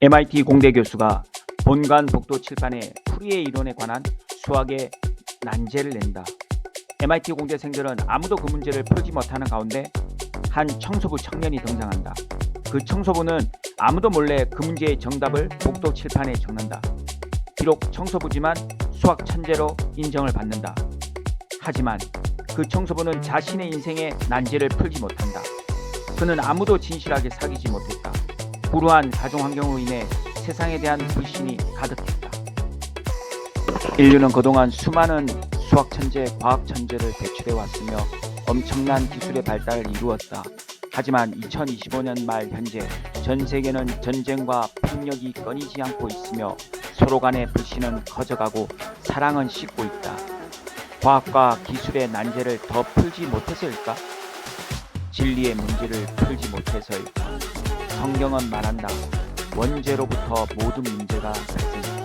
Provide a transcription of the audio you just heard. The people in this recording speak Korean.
MIT 공대 교수가 본관 복도 칠판에 풀이의 이론에 관한 수학의 난제를 낸다. MIT 공대생들은 아무도 그 문제를 풀지 못하는 가운데 한 청소부 청년이 등장한다. 그 청소부는 아무도 몰래 그 문제의 정답을 복도 칠판에 적는다. 비록 청소부지만 수학 천재로 인정을 받는다. 하지만 그 청소부는 자신의 인생의 난제를 풀지 못한다. 그는 아무도 진실하게 사귀지 못했다. 불우한 가정 환경으로 인해 세상에 대한 불신이 가득했다. 인류는 그동안 수많은 수학 천재, 과학 천재를 배출해 왔으며 엄청난 기술의 발달을 이루었다. 하지만 2025년 말 현재 전 세계는 전쟁과 폭력이 끊이지 않고 있으며 서로 간의 불신은 커져가고 사랑은 식고 있다. 과학과 기술의 난제를 더 풀지 못해서일까? 진리의 문제를 풀지 못해서일까? 성경은 말한다. 원죄로부터 모든 문제가 발생한다.